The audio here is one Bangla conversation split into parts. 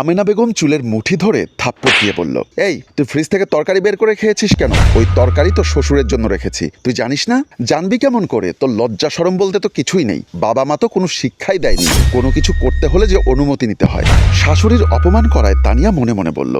আমেনা বেগম চুলের মুঠি ধরে থাপ্পড় দিয়ে বলল, এই, তুই ফ্রিজ থেকে তরকারি বের করে খেয়েছিস কেন? ওই তরকারি তো শ্বশুরের জন্য রেখেছি। তুই জানিস না? জানবি কেমন করে? তোর লজ্জা সরম বলতে তো কিছুই নেই। বাবা মা তো কোনো শিক্ষাই দেয়নি। কোনো কিছু করতে হলে যে অনুমতি নিতে হয়। শাশুড়ির অপমান করায় তানিয়া মনে মনে বলল,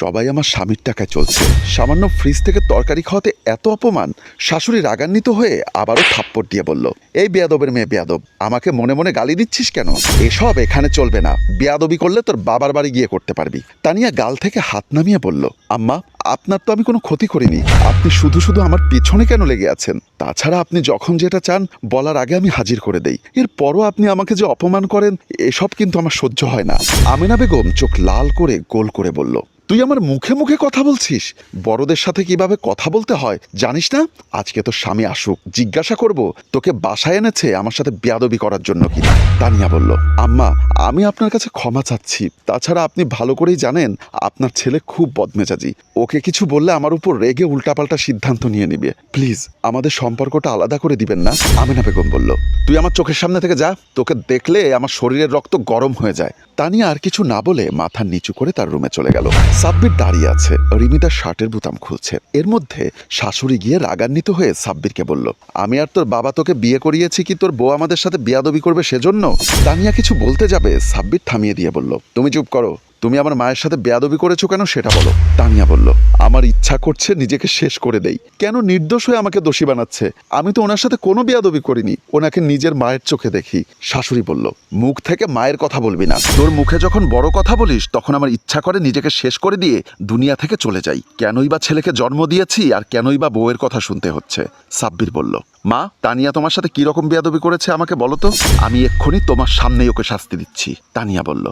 সবাই আমার স্বামীর টাকায় চলছে। সামান্য ফ্রিজ থেকে তরকারি খাওয়াতে এত অপমান? শাশুড়ি রাগান্বিত হয়ে আবারও থাপ্পড় দিয়ে বলল, এই বেয়াদবের মেয়ে বেয়াদব, আমাকে মনে মনে গালি দিচ্ছিস কেন? এসব এখানে চলবে না। বেয়াদবি করলে তোর বাবার বাড়ি গিয়ে করতে পারবি। তানিয়া গাল থেকে হাত নামিয়ে বলল, আম্মা, আপনার তো আমি কোনো ক্ষতি করিনি। আপনি শুধু শুধু আমার পিছনে কেন লেগে আছেন? তাছাড়া আপনি যখন যেটা চান, বলার আগে আমি হাজির করে দেই। এরপরও আপনি আমাকে যে অপমান করেন, এসব কিন্তু আমার সহ্য হয় না। আমিনা বেগম চোখ লাল করে গোল করে বলল তুই আমার মুখে মুখে কথা বলছিস? বড়দের সাথে কীভাবে কথা বলতে হয়? জানিস না? আজকে তো স্বামী আসুক, জিজ্ঞাসা করব, তোকে বাসায় এনেছে আমার সাথে বেয়াদবি করার জন্য কি তানিয়া বলল, আম্মা, আমি আপনার কাছে ক্ষমা চাচ্ছি। তাছাড়া আপনি ভালো করেই জানেন, আপনার ছেলে খুব বদমেজাজি। ওকে কিছু বললে আমার উপর রেগে উল্টাপাল্টা সিদ্ধান্ত নিয়ে নিবে। প্লিজ, আমাদের সম্পর্কটা আলাদা করে দিবেন না? আমিনা বেগম বলল, তুই আমার চোখের সামনে থেকে যা। তোকে দেখলে আমার শরীরের রক্ত গরম হয়ে যায়। তানিয়া আর কিছু না বলে মাথা নিচু করে তার রুমে চলে গেল। সাব্বির দাঁড়িয়ে আছে। রিমি তার শার্টের বুতাম খুলছে। এর মধ্যে শাশুড়ি গিয়ে রাগান্বিত হয়ে সাব্বিরকে বলল, আমি আর তোর বাবা তোকে বিয়ে করিয়েছি কি তোর বউ আমাদের সাথে বিয়াদবি করবে সেজন্য? তানিয়া কিছু বলতে যাবে, সাব্বির থামিয়ে দিয়ে বলল, তুমি চুপ করো। তুমি আমার মায়ের সাথে বেয়াদবি করেছ কেন সেটা বলো। তানিয়া বলল, আমার ইচ্ছা করছে নিজেকে শেষ করে দেই। কেন নির্দোষ হয়ে আমাকে দোষী বানাচ্ছে? আমি তো ওনার সাথে কোনো বেয়াদবি করিনি। ওনাকে নিজের মায়ের চোখে দেখি। শাশুড়ি বলল, মুখ থেকে মায়ের কথা বলবি না। তোর মুখে যখন বড় কথা বলিস, তখন আমার ইচ্ছা করে নিজেকে শেষ করে দিয়ে দুনিয়া থেকে চলে যাই। কেনই বা ছেলেকে জন্ম দিয়েছি আর কেনই বা বউয়ের কথা শুনতে হচ্ছে? সাব্বির বলল, মা, তানিয়া তোমার সাথে কি রকম বেয়াদবি করেছে আমাকে বলো তো? আমি এক্ষুনি তোমার সামনেই ওকে শাস্তি দিচ্ছি। তানিয়া বলল,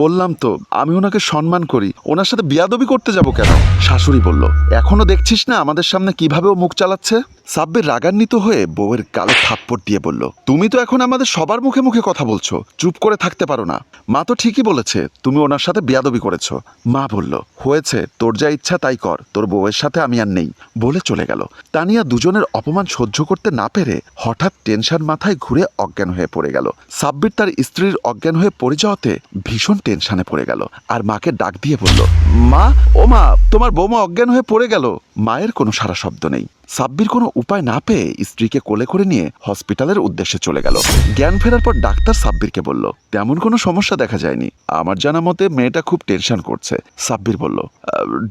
বললাম তো, আমি ওনাকে সম্মান করি। ওনার সাথে বিয়াদবি করতে যাব কেন? শাশুড়ি বলল, এখনও দেখছিস না আমাদের সামনে কীভাবে ও মুখ চালাচ্ছে? সাব্বির রাগান্বিত হয়ে বউয়ের গালে থাপ্পড় দিয়ে বলল, তুমি তো এখন আমাদের সবার মুখে মুখে কথা বলছো, চুপ করে থাকতে পারো না। মা তো ঠিকই বলেছে, তুমি ওনার সাথে বিয়াদবি করেছ। মা বলল, হয়েছে, তোর যা ইচ্ছা তাই কর, তোর বউয়ের সাথে আমি আর নেই। বলে চলে গেল। তানিয়া দুজনের অপমান সহ্য করতে না পেরে হঠাৎ টেনশন মাথায় ঘুরে অজ্ঞান হয়ে পড়ে গেল। সাব্বির তার স্ত্রীর অজ্ঞান হয়ে পড়ে যাওয়াতে ভীষণ টেনশনে পড়ে গেল। আর মাকে ডাক দিয়ে বলল, মা ও মা তোমার বৌমা অজ্ঞান হয়ে পড়ে গেল। মায়ের কোনো সারা শব্দ নেই। সাব্বির কোনো উপায় না পেয়ে স্ত্রীকে কোলে করে নিয়ে হসপিটালের উদ্দেশ্যে চলে গেল। জ্ঞান ফেরার পর ডাক্তার সাব্বিরকে বলল, তেমন কোনো সমস্যা দেখা যায়নি। আমার জানা মতে মেয়েটা খুব টেনশন করছে। সাব্বির বলল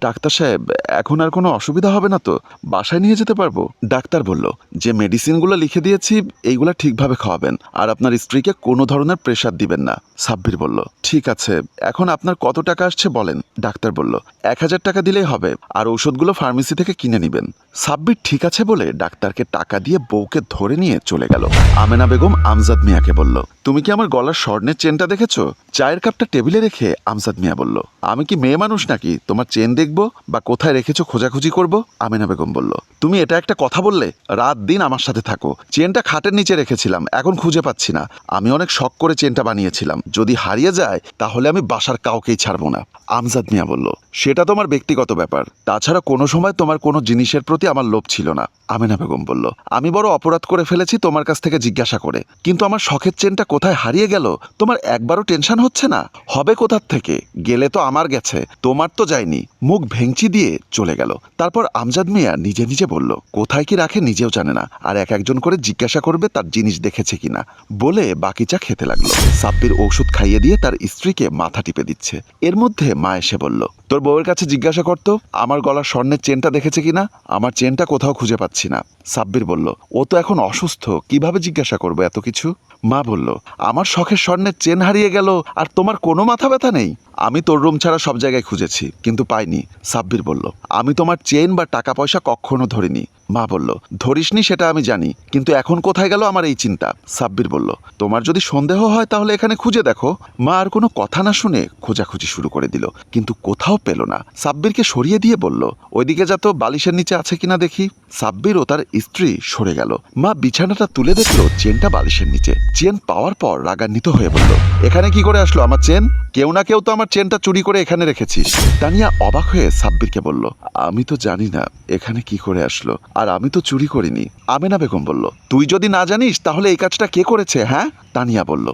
ডাক্তার সাহেব, এখন আর কোনো অসুবিধা হবে না তো? বাসায় নিয়ে যেতে পারব? ডাক্তার বলল, যে মেডিসিনগুলো লিখে দিয়েছি, এইগুলা ঠিকভাবে খাওয়াবেন। আর আপনার স্ত্রীকে কোনো ধরনের প্রেশার দিবেন না। সাব্বির বলল, ঠিক আছে, এখন আপনার কত টাকা আসছে বলেন? ডাক্তার বলল, এক হাজার টাকা দিলেই হবে, আর ঔষধগুলো ফার্মেসি থেকে কিনে নেবেন। সাব্বির ঠিক আছে বলে ডাক্তারকে টাকা দিয়ে বউকে ধরে নিয়ে চলে গেল। আমেনা বেগম আমজাদ মিয়াকে বলল, তুমি কি আমার গলার স্বর্ণের চেনটা দেখেছ? চায়ের কাপটা টেবিলে রেখে আমজাদ মিয়া বলল, আমি কি মেয়ে মানুষ নাকি? তোমার চেন দেখব বা কোথায় রেখেছো খোঁজাখুঁজি করব? আমেনা বেগম বলল তুমি এটা একটা কথা বললে? রাত দিন আমার সাথে থাকো। চেনটা খাটের নিচে রেখেছিলাম, এখন খুঁজে পাচ্ছি না। আমি অনেক শখ করে চেনটা বানিয়েছিলাম। যদি হারিয়ে যায়, তাহলে আমি বাসার কাউকেই ছাড়বো না। আমজাদ মিয়া বলল, সেটা তোমার ব্যক্তিগত ব্যাপার। তাছাড়া কোনো সময় তোমার কোনো জিনিসের প্রতি আমার লোভ ছিল না। আমেনা বেগম বলল, আমি বড় অপরাধ করে ফেলেছি তোমার কাছ থেকে জিজ্ঞাসা করে। কিন্তু আমার শখের চেনটা কোথায় হারিয়ে গেল? তোমার একবারও টেনশন হচ্ছে না? হবে কোথার থেকে? গেলে তো আমার গেছে। তোমার তো যায়নি। মুখ ভেঙচি দিয়ে চলে গেল। তারপর আমজাদ মিয়া নিজে নিজে বলল, কোথায় কি রাখে নিজেও জানে না, আর এক একজন করে জিজ্ঞাসা করবে তার জিনিস দেখেছে কিনা বলে বাকি চা খেতে লাগল। সাব্বির ঔষধ খাইয়ে দিয়ে তার স্ত্রীকে মাথা টিপে দিচ্ছে। এর মধ্যে মা এসে বলল, তোর বউয়ের কাছে জিজ্ঞাসা করতো আমার গলার স্বর্ণের চেনটা দেখেছে কিনা আমার চেনটা কোথাও খুঁজে পাচ্ছি না। সাব্বির বলল, ও তো এখন অসুস্থ, কীভাবে জিজ্ঞাসা করব এত কিছু? মা বলল, আমার শখের স্বর্ণের চেন হারিয়ে গেল, আর তোমার কোনো মাথা ব্যথা নেই। আমি তোর রুম ছাড়া সব জায়গায় খুঁজেছি, কিন্তু পাইনি, সাব্বির বলল। আমি তোমার চেন বা টাকা পয়সা কখনো ধরিনি। মা বলল, ধরিসনি সেটা আমি জানি, কিন্তু এখন কোথায় গেল আমার এই চিন্তা? সাব্বির বলল, তোমার যদি সন্দেহ হয় তাহলে এখানে খুঁজে দেখো। মা আর কোনো কথা না শুনে খোঁজাখুঁজি শুরু করে দিল, কিন্তু কোথাও পেল না। সাব্বিরকে সরিয়ে দিয়ে বলল, ওইদিকে যা তো বালিশের নিচে আছে কিনা দেখি। সাব্বির ও তার স্ত্রী সরে গেল। মা বিছানাটা তুলে দেখল চেনটা বালিশের নিচে। চেন পাওয়ার পর রাগান্বিত হয়ে বলল, এখানে কি করে আসলো আমার চেন? কেউ না কেউ তো আমার চেনটা চুরি করে এখানে রেখেছিস। তানিয়া অবাক হয়ে সাব্বিরকে বলল, আমি তো জানি না, এখানে কি করে আসলো? আর আমি তো চুরি করিনি। আমেনা বেগম বলল, তুই যদি না জানিস, তাহলে এই কাজটা কে করেছে হ্যাঁ? তানিয়া বলল,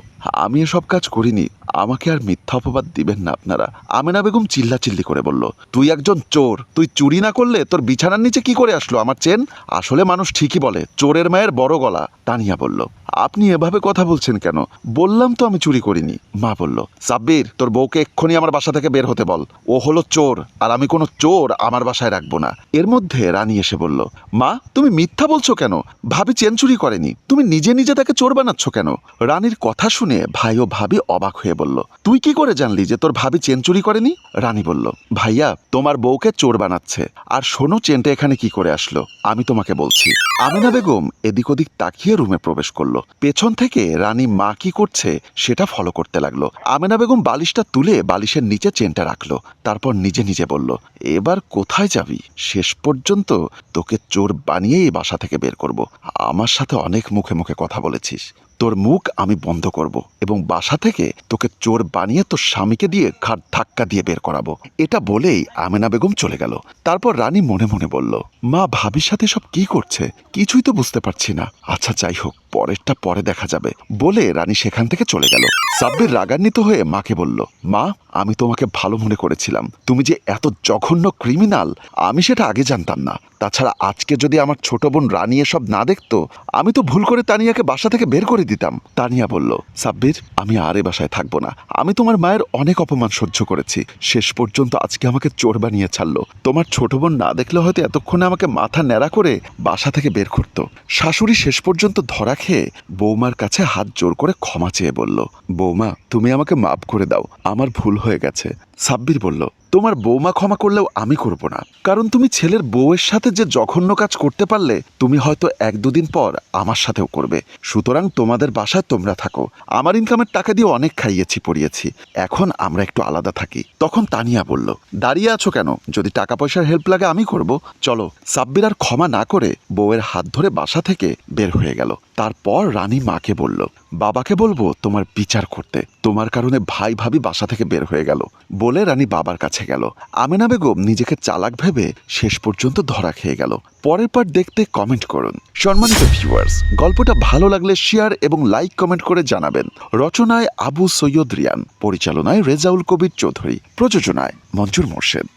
আমি এসব কাজ করিনি। আমাকে আর মিথ্যা অপবাদ দিবেন না আপনারা। আমেনা বেগম চিল্লাচিল্লি করে বলল, তুই একজন চোর। তুই চুরি না করলে তোর বিছানার নিচে কি করে আসলো আমার চেন? আসলে মানুষ ঠিকই বলে, চোরের মায়ের বড় গলা। তানিয়া বলল, আপনি এভাবে কথা বলছেন কেন? বললাম তো আমি চুরি করিনি। মা বলল, সাব্বির, তোর বউকে এক্ষুনি আমার বাসা থেকে বের হতে বল। ও হলো চোর, আর আমি কোনো চোর আমার বাসায় রাখব না। এর মধ্যে রানী এসে বলল, মা, তুমি মিথ্যা বলছো কেন? ভাবি চেন চুরি করেনি। তুমি নিজে নিজে তাকে চোর বানাচ্ছ কেন? রানীর কথা শুনে ভাই ও ভাবি অবাক হয়ে তুই কি করে জানলি যে তোর ভাবি চেন চুরি করেনি? রানী বলল, ভাইয়া, তোমার বউকে চোর বানাচ্ছে। আর শোনো চেনটা এখানে কি করে আসলো। আমি তোমাকে বলছি। আমিনা বেগম এদিক ওদিক তাকিয়ে রুমে প্রবেশ করল। পেছন থেকে রানী মা কি করছে সেটা ফলো করতে লাগল। আমিনা বেগম বালিশটা তুলে বালিশের নিচে চেনটা রাখল। তারপর নিজে নিজে বলল, এবার কোথায় যাবি? শেষ পর্যন্ত তোকে চোর বানিয়েই বাসা থেকে বের করব। আমার সাথে অনেক মুখে মুখে কথা বলেছিস। তোর মুখ আমি বন্ধ করব এবং বাসা থেকে তোকে চোর বানিয়ে তোর স্বামীকে দিয়ে ঘাট ধাক্কা দিয়ে বের করাবো। এটা বলেই আমেনা বেগম চলে গেল। তারপর রানী মনে মনে বলল, মা, ভাবির সাথে সব কি করছে? কিছুই তো বুঝতে পারছি না। আচ্ছা যাই হোক, পরেরটা পরে দেখা যাবে। বলে রানী সেখান থেকে চলে গেল। সাব্বির রাগান্বিত হয়ে মাকে বলল, মা, আমি তোমাকে ভালো মনে করেছিলাম। তুমি যে এত জঘন্য ক্রিমিনাল, আমি সেটা আগে জানতাম না। তাছাড়া আজকে যদি আমার ছোট বোন রানী এসব না দেখতো, আমি তো ভুল করে তানিয়াকে বাসা থেকে বের করে দিতাম। তানিয়া বলল, সাব্বির, আমি আর এ বাসায় থাকব না। আমি তোমার মায়ের অনেক অপমান সহ্য করেছি। শেষ পর্যন্ত আজকে আমাকে চোর বানিয়ে ছাড়লো। তোমার ছোট বোন না দেখলে হয়তো এতক্ষণে আমাকে মাথা ন্যাড়া করে বাসা থেকে বের করতো। শাশুড়ি শেষ পর্যন্ত ধরা খেয়ে বৌমার কাছে হাত জোর করে ক্ষমা চেয়ে বলল, বৌমা, তুমি আমাকে মাফ করে দাও। আমার ভুল হয়ে গেছে। সাব্বির বলল তোমার বৌমা ক্ষমা করলেও আমি করব না। কারণ তুমি ছেলের বউয়ের সাথে যে জঘন্য কাজ করতে পারলে, তুমি হয়তো এক দুদিন পর আমার সাথেও করবে। সুতরাং তোমাদের বাসায় তোমরা থাকো। আমার ইনকামের টাকা দিয়ে অনেক খাইয়েছি, পড়িয়েছি। এখন আমরা একটু আলাদা থাকি। তখন তানিয়া বলল, দাঁড়িয়ে আছো কেন? যদি টাকা পয়সার হেল্প লাগে আমি করব। চলো, সাব্বির আর ক্ষমা না করে বউয়ের হাত ধরে বাসা থেকে বের হয়ে গেল। তারপর রানী মাকে বলল, বাবাকে বলব তোমার বিচার করতে। তোমার কারণে ভাই ভাবি বাসা থেকে বের হয়ে গেল। বলে রানী বাবার কাছে গেল। আমেনা বেগম নিজেকে চালাক ভেবে শেষ পর্যন্ত ধরা খেয়ে গেল। পরের পার দেখতে কমেন্ট করুন। সম্মানিত ভিউয়ার্স গল্পটা ভালো লাগলে শেয়ার এবং লাইক কমেন্ট করে জানাবেন। রচনায় আবু সৈয়দ রিয়ান, পরিচালনায় রেজাউল কবির চৌধুরী, প্রযোজনায় মঞ্জুর মোর্শেদ।